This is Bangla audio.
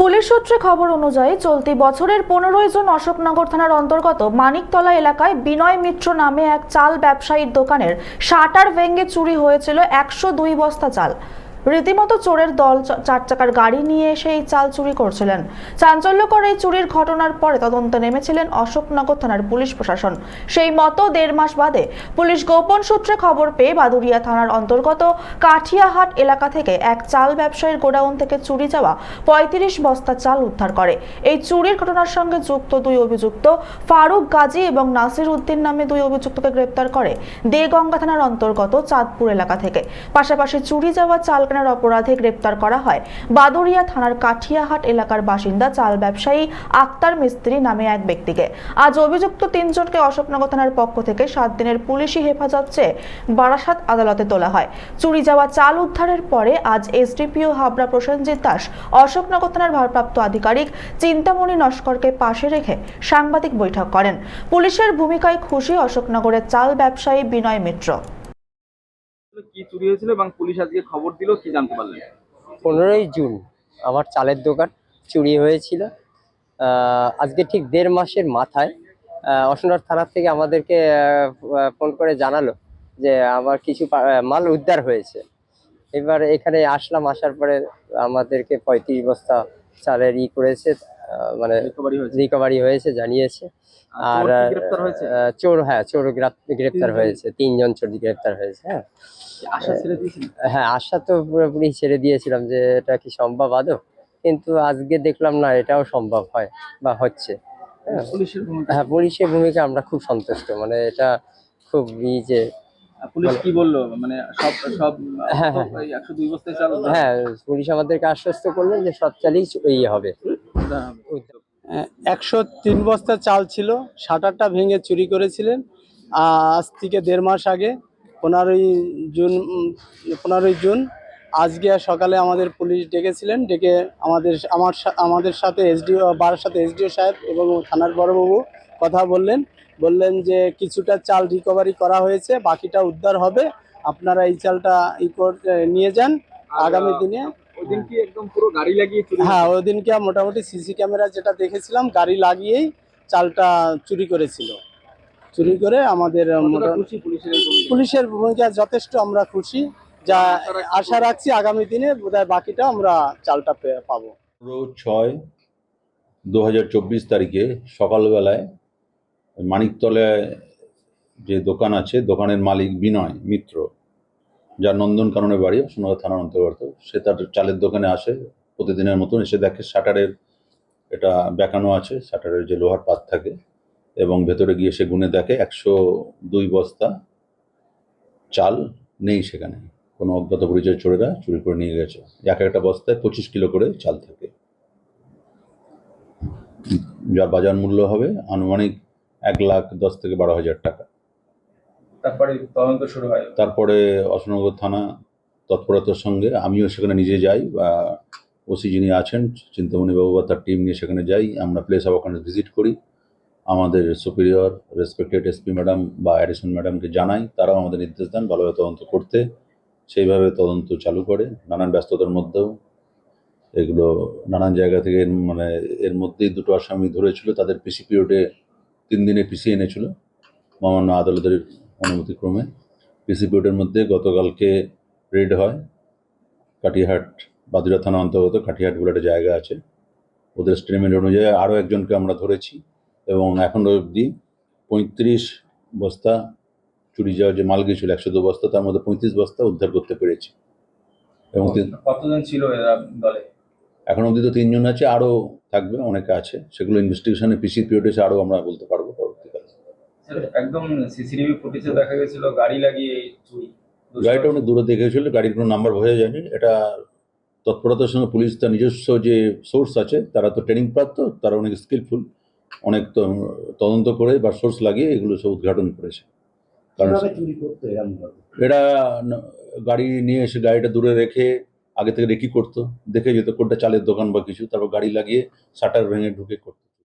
পুলিশ সূত্রে খবর অনুযায়ী চলতি বছরের পনেরোই জুন অশোকনগর থানার অন্তর্গত মানিকতলা এলাকায় বিনয় মিত্র নামে এক চাল ব্যবসায়ীর দোকানের শাটার ভেঙে চুরি হয়েছিল একশো দুই বস্তা চাল। রীতিমতো চোরের দল চার চাকার গাড়ি নিয়ে এসে এই চাল চুরি করছিলেন। চাঞ্চল্যকর এই চুরির ঘটনার পরে তদন্তে নেমেছিলেন অশোকনগর থানার পুলিশ প্রশাসন। সেই মতো দেড় মাস বাদে পুলিশ গোপন সূত্রে খবর পেয়ে বাদুরিয়া থানার অন্তর্গত কাঠিয়াহাট এলাকা থেকে এক চাল ব্যবসায়ীর গোডাউন থেকে চুরি যাওয়া পঁয়ত্রিশ বস্তা চাল উদ্ধার করে। এই চুরির ঘটনার সঙ্গে যুক্ত দুই অভিযুক্ত ফারুক গাজী এবং নাসির উদ্দিন নামে দুই অভিযুক্তকে গ্রেপ্তার করে দেগঙ্গা থানার অন্তর্গত চাঁদপুর এলাকা থেকে। পাশাপাশি চুরি যাওয়া চাল কেনার অপরাধে গ্রেপ্তার করা হয়। বাদুরিয়া থানার কাঠিয়াহাট এলাকার বাসিন্দা, চাল ব্যবসায়ী আক্তার মিস্ত্রি নামে এক ব্যক্তিকে। আজ অভিযুক্ত তিনজনকে অশোকনগর থানার পক্ষ থেকে সাত দিনের পুলিশি হেফাজত চেয়ে বারাসাত আদালতে তোলা হয়। চুরি যাওয়া চাল উদ্ধারের পরে আজ এসডিপিও হাবড়া প্রসেনজিৎ দাস, অশোকনগর থানার ভারপ্রাপ্ত আধিকারিক চিন্তামণি নস্করকে পাশে রেখে সাংবাদিক বৈঠক করেন। পুলিশের ভূমিকায় খুশি অশোকনগরের চাল ব্যবসায়ী বিনয় মিত্র। চুরি হয়েছিল এবং পুলিশ আজকে খবর দিল, কি জানতে পারলেন? পনেরোই জুন আমার চালের দোকান চুরি হয়েছিল। আজকে ঠিক দেড় মাসের মাথায় অসনার থানা থেকে আমাদেরকে ফোন করে জানালো যে আমার কিছু মাল উদ্ধার হয়েছে। এবার এখানে আসলাম, আসার পরে আমাদেরকে পঁয়ত্রিশ বস্তা চালের ই করেছে। মানে রিকভারি হয়েছে। জানিয়েছে। আর চোর হ্যাঁ চোর গ্রেপ্তার হয়েছে তিনজন চোর গ্রেপ্তার হয়েছে হ্যাঁ। আশা হ্যাঁ আশা তো পুরোপুরি ছেড়ে দিয়েছিলাম যে এটা কি সম্ভব আদৌ কিন্তু আজকে দেখলাম না এটাও সম্ভব হয় বা হচ্ছে হ্যাঁ। পুলিশের ভূমিকা? হ্যাঁ আমরা খুব সন্তুষ্ট মানে এটা খুব ই যে পুলিশ কি বলল? মানে সব সব হ্যাঁ, হ্যাঁ। হ্যাঁ। পুলিশ আমাদেরকে আশ্বস্ত করলেন যে সব চালই ইয়ে হবে। একশো তিন বস্তা চাল ছিল শাটারটা ভেঙে চুরি করেছিলেন। আজ থেকে দেড় মাস আগে পনেরোই জুন পনেরোই জুন আজকে সকালে আমাদের পুলিশ ডেকেছিলেন ডেকে আমাদের আমার সা- আমাদের সাথে এসডিও বাবার সাথে এসডিও সাহেব এবং থানার বড়বাবু কথা বললেন। বললেন যে কিছুটা চাল রিকভারি করা হয়েছে বাকিটা উদ্ধার হবে। আপনারা এই চালটা ই নিয়ে যান। আগামী দিনে ওই দিন কি একদম পুরো গাড়ি লাগিয়ে চুরি হ্যাঁ ওদিনকে মোটামুটি সিসি ক্যামেরা যেটা দেখেছিলাম গাড়ি লাগিয়েই চালটা চুরি করেছিল। চুরি করে আমাদের পুলিশের ভূমিকা? যথেষ্ট আমরা খুশি। যা আশা রাখছি। আগামী দিনে বোধহয় বাকিটা আমরা চালটা পাবো। ছয় দু হাজার চব্বিশ তারিখে সকালবেলায় মানিকতলায় যে দোকান আছে দোকানের মালিক বিনয় মিত্র। যার নন্দনকাননের বাড়ি সোনার থানার অন্তর্গত। সে তার চালের দোকানে আসে, প্রতিদিনের মতন এসে দেখে শাটারের এটা বেঁকানো আছে, শাটারের যে লোহার পাত থাকে এবং ভেতরে গিয়ে সে গুনে দেখে একশো দুই বস্তা চাল নেই সেখানে। কোনো অজ্ঞাত পরিচয় চোরেরা চুরি করে নিয়ে গেছে। এক একটা বস্তায় পঁচিশ কিলো করে চাল থাকে। যার বাজার মূল্য হবে আনুমানিক এক লাখ দশ থেকে বারো হাজার টাকা। তারপরে তদন্ত শুরু হয়। তারপরে অশোকনগর থানা তৎপরতার সঙ্গে আমিও সেখানে নিজে যাই বা ওসি যিনি আছেন, চিন্তামণি বাবু বা তার টিম নিয়ে সেখানে যাই। আমরা প্লেস অফ ওখানে ভিজিট করি। আমাদের সুপিরিয়র রেসপেক্টেড এসপি ম্যাডাম বা অ্যাডিশন ম্যাডামকে জানাই। তারাও আমাদের নির্দেশ দেন ভালোভাবে তদন্ত করতে। সেইভাবে তদন্ত চালু করে। নানান ব্যস্ততার মধ্যেও এগুলো নানান জায়গা থেকে মানে এর মধ্যেই দুটো আসামি ধরেছিল। তাদের পিসি পিরিয়ডে তিন দিনে পিসি এনেছিল। মহামান্য আদালতের অনুমতিক্রমে। পিসি পিরিয়ডের মধ্যে গতকালকে রেড হয়। কাটিহাট বাদুরা থানা অন্তর্গত কাটিহাট বলে একটা জায়গা আছে। ওদের স্টেটমেন্ট অনুযায়ী আরও একজনকে আমরা ধরেছি এবং এখন অবধি পঁয়ত্রিশ বস্তা চুরি যাওয়ার যে মাল গিয়েছিল একশো দু বস্তা তার মধ্যে পঁয়ত্রিশ বস্তা উদ্ধার করতে পেরেছি। এবং কতজন ছিল এরা দলে? এখন অবধি তো তিনজন আছে আরও থাকবে অনেকে আছে। সেগুলো ইনভেস্টিগেশনে পিসি পিরিয়ডে এসে আরও আমরা বলতে পারব। একদম সিসিটিভি ফুটেজে দেখা গেছিল গাড়ি লাগিয়ে চুরি গাড়িটা অনেক দূরে দেখেছিল গাড়ির কোনো নাম্বার বোঝা যায়নি। এটা তৎপরতার সঙ্গে পুলিশ তার নিজস্ব যে সোর্স আছে তারা তো ট্রেনিং প্রাপ্ত তারা অনেক স্কিলফুল অনেক তদন্ত করে বা সোর্স লাগিয়ে এগুলো সব উদ্ঘাটন করেছে। কারণ এরা ন- গাড়ি নিয়ে এসে গাড়িটা দূরে রেখে আগে থেকে রেকি করতো দেখে যেত কোনটা চালের দোকান বা কিছু তারপর গাড়ি লাগিয়ে শাটার ভেঙে ঢুকে করতো।